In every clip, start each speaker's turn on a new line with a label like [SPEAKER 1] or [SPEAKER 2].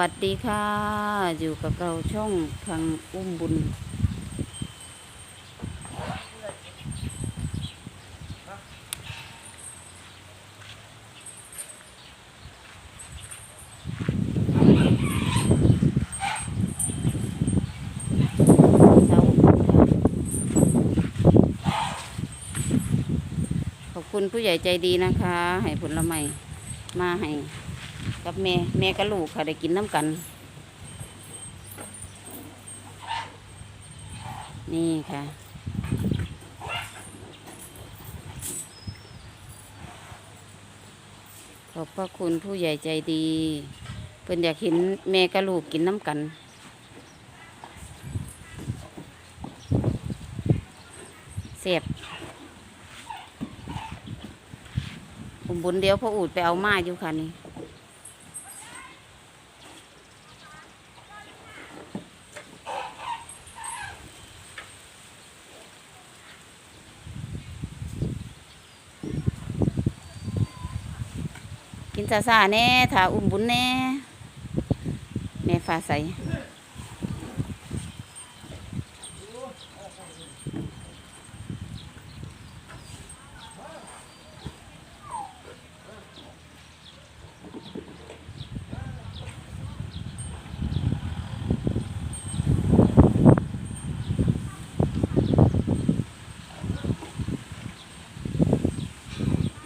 [SPEAKER 1] วัสดีค่ะ อยู่กับเราช่องทางอุ้มบุญ ขอบคุณผู้ใหญ่ใจดีนะคะ ให้ผลไม้มาให้ กับแม่แม่กับลูกค่ะได้กินน้ำกัน นี่ค่ะขอบพระคุณผู้ใหญ่ใจดีเพิ่นอยากเห็นแม่กับลูกกินน้ำกันเสียบผมบุญเดียวพ่ออูดไปเอามาอยู่ค่ะนี่ ซาซาๆแน่ถ้าอุ้มบุญแน่แม่ฟ้าใส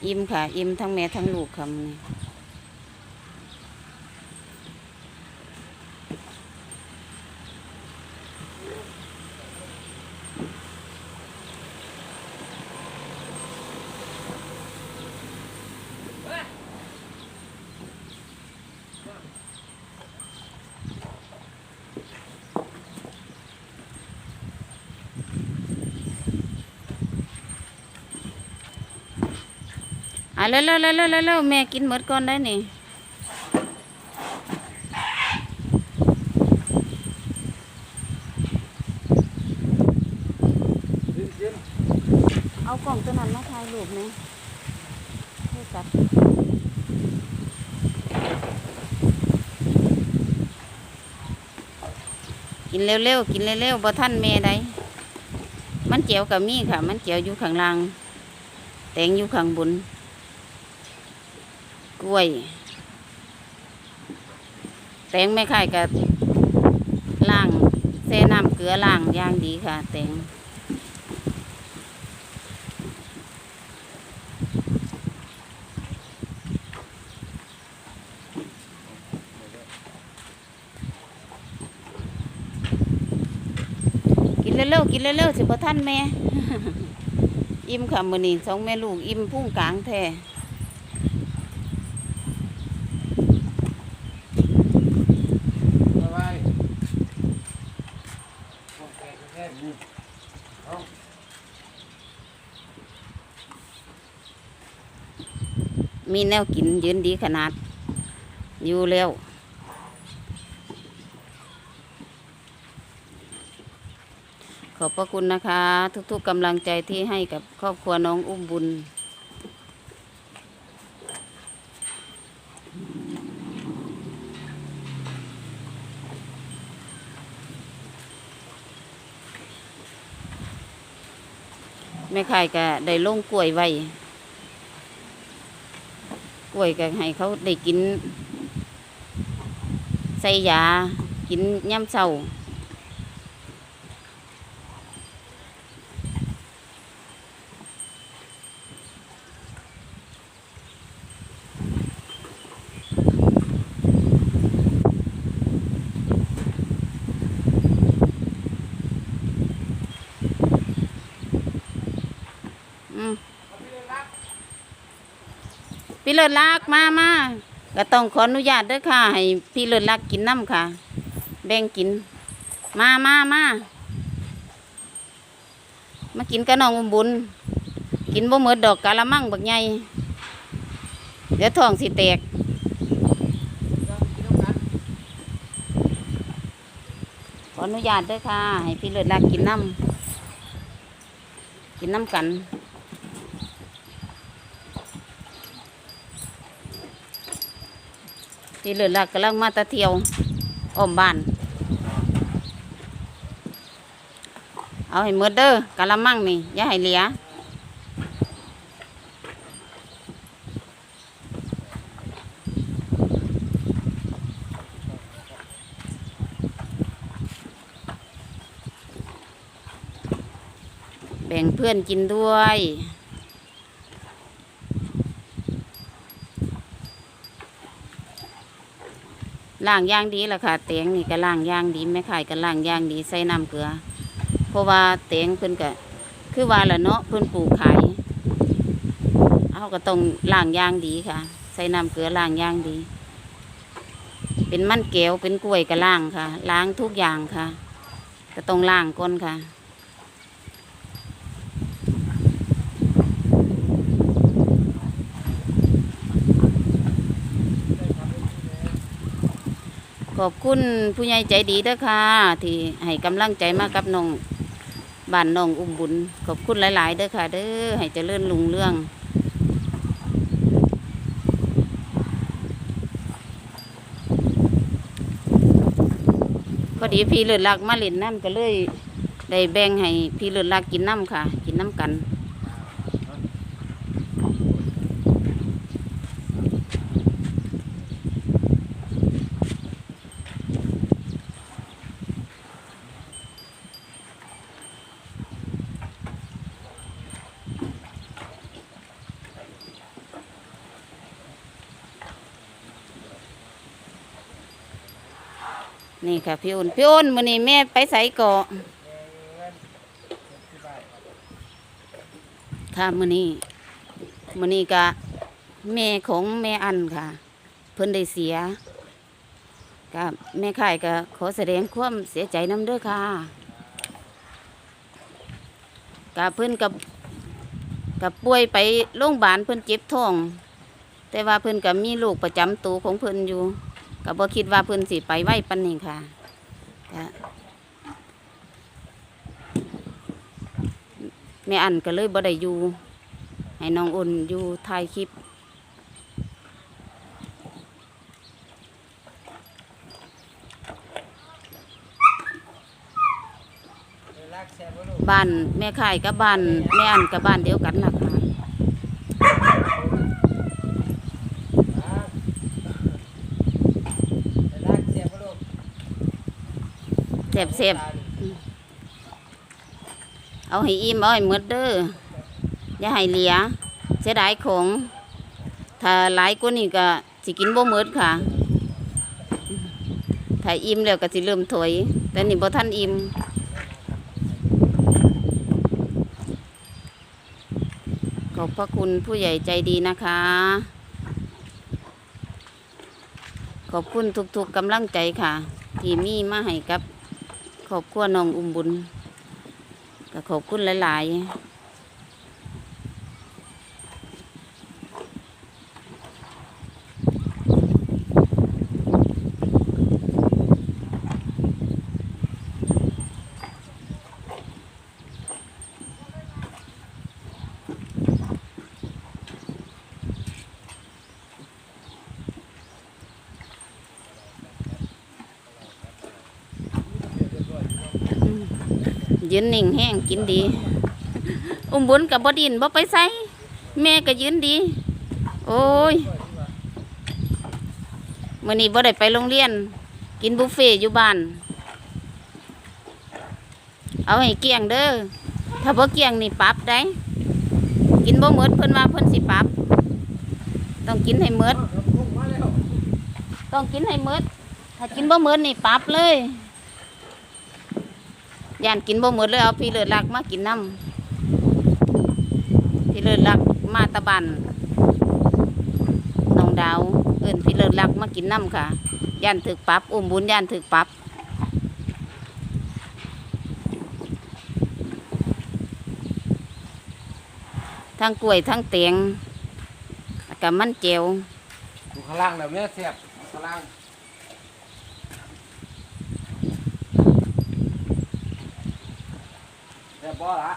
[SPEAKER 1] อิ่มค่ะ อิ่มทั้งแม่ทั้งลูกคำนี้อะ เร็วเร็วเร็วเร็วเร็วแม่กินหมดก่อนได้นี่เอากล่องตัวนั้นมาถ่ายรูปไหมให้จับกินเร็วๆ กินเร็วๆบ่ท่านแม่ได้ มันเจียวกับมีค่ะ มันเจียวอยู่ข้างล่าง แตงอยู่ข้างบน กล้วย แตงไม่ค่ายกับล่างแซ่น้ำเกลือล่างย่างดีค่ะ แตงกินเร็วๆกินเร็วๆสิบ่ท่านแม่ อิ่มค่ะมื้อนี้สองแม่ลูกอิ่มพุ่งกลางแท้
[SPEAKER 2] บ๊ายบายโอเคแค่นี้เอา
[SPEAKER 1] มีแนวกินยืนดีขนาด อยู่แล้วขอบพระคุณนะคะ ทุกๆกำลังใจที่ให้กับครอบครัวน้องอุ้มบุญแม่ขายก็ได้ลงกล้วยไว้ ล้วยก็ให้เขาได้กิน ใส่ยา กินย่ำเศร้า พี่เลิศลักมามาก็ต้องขออนุญาตด้อค่ะ ให้พี่เลิศลักกินน้ำค่ะ แบ่งกิน มามามามากินกับน้องอุ้มบุญ กินบ่เหมือดดอกกะละมังบักใหญ่เดี๋ยวท้องสิแตกขออนุญาตด้อค่ะ ให้พี่เลิศลักกินน้ำกินน้ำกัน พี่เลือลักกำลังมาตะเที่ยวอ้อมบ้าน เอาให้หมดเด้อกะละมังนี่อย่าให้เหลือแบ่งเพื่อนกินด้วย ล่างย่างดีล่ะค่ะเตียงนี่ก็ล่างย่างดีแม่ขายก็ล่างย่างดีใส่น้ำเกลือ เพราะว่าเตียงเพิ่นก็คือว่าละเนาะเพิ่นปลูกขายเอาก็ต้องล่างย่างดีค่ะ ใส่น้ำเกลือล่างย่างดี เป็นมันแก้วเป็นกล้วยก็ล่างค่ะ ล้างทุกอย่างค่ะ ก็ต้องล่างก้นค่ะ ขอบคุณผู้ใหญ่ใจดีเด้อค่ะ ที่ให้กำลังใจมากับน้องบ้านน้องอุ้มบุญ ขอบคุณหลายๆเด้อค่ะ เด้อให้เจริญลุงเรื่องพอดีพี่เลือดลักมาเล่นน้ำก็เลยได้แบ่งให้พี่เลือดลักกินน้ำค่ะ กินน้ำกัน นี่ค่ะพี่อ้นพี่อ้นมื้อนี้แม่ไปใส่เกาะค่ะมื้อนี้มื้อนี้ก็แม่ของแม่อันค่ะ เพิ่นได้เสียก็แม่ข่ายก็ขอแสดงความเสียใจน้ำเด้อค่ะก็เพิ่นกับกับป่วยไปโรงพยาบาลเพิ่นเจ็บท้อง แต่ว่าเพิ่นก็มีโรคประจำตัวของเพิ่นอยู่ ก็บ่คิดว่าเพิ่นสิไปไวปานนี้ค่ะแม่อันก็เลยบ่ได้อยู่ให้น้องอุ่นอยู่ถ่ายคลิป
[SPEAKER 2] บ้า
[SPEAKER 1] นแม่ข่ายกับบ้านแม่อันกับบ้านเดียวกันล่ะค่ะ
[SPEAKER 2] รักแซ่บบ่ลูก
[SPEAKER 1] เสียบเสียบเอาให้อิ่มเอาให้หมดเด้ออย่าให้เหลียเสียดายของ ถ้าหลายกว่านี้ก็สิกินบ่หมดค่ะ ถ้าอิ่มแล้วก็สิเริ่มถอย แต่นี่บ่ทันอิ่มขอบพระคุณผู้ใหญ่ใจดีนะคะ ขอบคุณทุกๆกำลังใจค่ะ ที่มีมาให้กับ ขอบคุณน้องอุ้มบุญก็ขอบคุณหลาย ๆ ยืนนิ่งแห้งกินดี อุ้มบุญกับบดินบ่ไปใส่แม่ก็ยืนดี โอ้ยมื่อนี้บ่ได้ไปโรงเรียน กินบุฟเฟ่อยู่บ้าน เอาให้เกลี้ยงเด้อถ้าบ่เกลี้ยงนี่ปรับได้กินบ่หมดเพิ่นว่าเพิ่นสิปรับ ต้องกินให้หมด
[SPEAKER 2] พุ่งมาแล้ว
[SPEAKER 1] ต้องกินให้หมดถ้ากินบ่หมดนี่ปรับเลย ย่านกินบ่หมดเลยเอาพี่เลือดลักมากินน้ำพี่เลือดลักมาตะบันน้องดาว เอิ้นพี่เลือดลักมากินน้ำค่ะย่านถึกปับอุ้มบุญย่านถึกปับทั้งกล้วยทั้งเตียงกับมันเจียว
[SPEAKER 2] ข้างล่างแล้วแม่แซ่บข้างล่าง แบ่ละ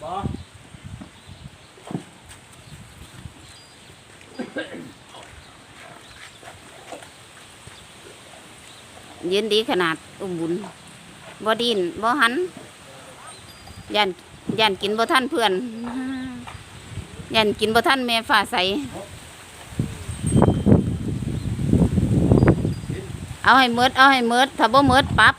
[SPEAKER 2] แบ่เย็
[SPEAKER 1] นดีขนาดอุ้มบุญบ่ดินบ่หันยันยันกินบ่ท่านเพื่อนยันกินบ่ท่านเม่ฝ่าใส เอาให้เมิดเอาให้เมิดถ้าบ่เมิดปั๊บ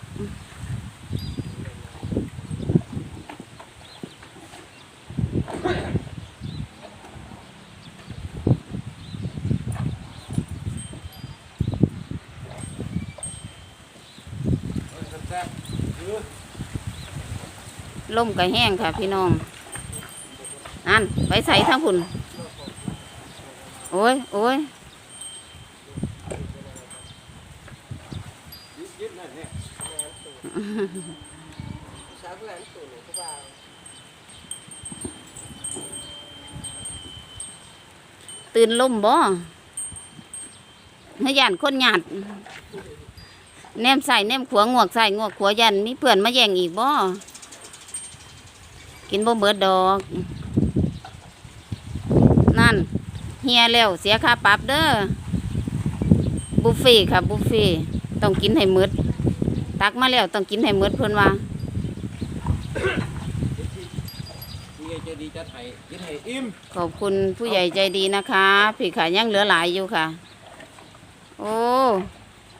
[SPEAKER 1] ลมก็แห้งค่ะ พี่น้อง นั่นไปใส่ทั้งคุณโอ้ยโอ้ย
[SPEAKER 2] ยึดๆนั่นเนี่ยสาวเพื่นตู่หนูก็ว่า
[SPEAKER 1] ตื่นลมบ่เฮยานคนหยาดแนมใส่แนมขวงวกใส่งวกขัวยันมีเพื่อนมาแย่งอีกบ่ กินบ่เบิดดอก นั่น เฮียแล้วเสียค่าปรับเด้อบุฟเฟ่ต์ค่ะบุฟเฟ่ต์ต้องกินให้หมดตักมาแล้วต้องกินให้หมดเพิ่นว่า
[SPEAKER 2] ผู้ใหญ่ใจดีจัดให้กินให้อิ่ม
[SPEAKER 1] ขอบคุณผู้ใหญ่ใจดีนะคะพี่ขายังเหลือหลายอยู่ค่ะ โอ้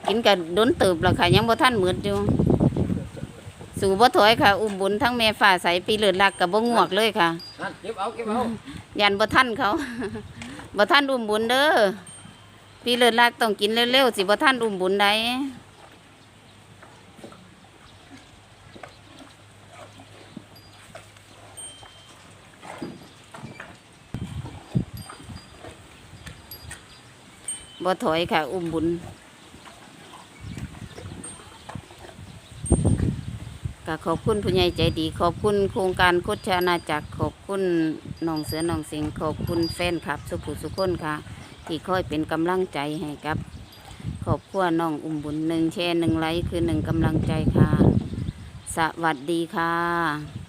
[SPEAKER 1] กินกับดนเติบแล้วค่ะยังบ่ท่านหมืดอยู่ สู่บ่ถอยค่ะ อุ้มบุญทั้งแม่ฝ่าใสปีเลือดลักกับบ่งวกเลยค่ะ
[SPEAKER 2] นั่นเก็บเอาเก็บเอา
[SPEAKER 1] ยันบ่ท่านเขา บ่ท่านอุ้มบุญเด้อปีเลือดลักต้องกินเร็วๆสิบ่ท่านอุ้มบุญได้บ่ถอยค่ะ อุ้มบุญ ก็ขอบคุณผู้ใหญ่ใจดี ขอบคุณโครงการโคชอาณาจักรขอบคุณน้องเสือน้องสิงขอบคุณแฟนคลับ สุขุสุขคนค่ะ ที่คอยเป็นกำลังใจให้ครับขอบคุณน้องอุ้มบุญหนึ่งแชร์หนึ่งไลค์คือหนึ่งกำลังใจค่ะ สวัสดีค่ะ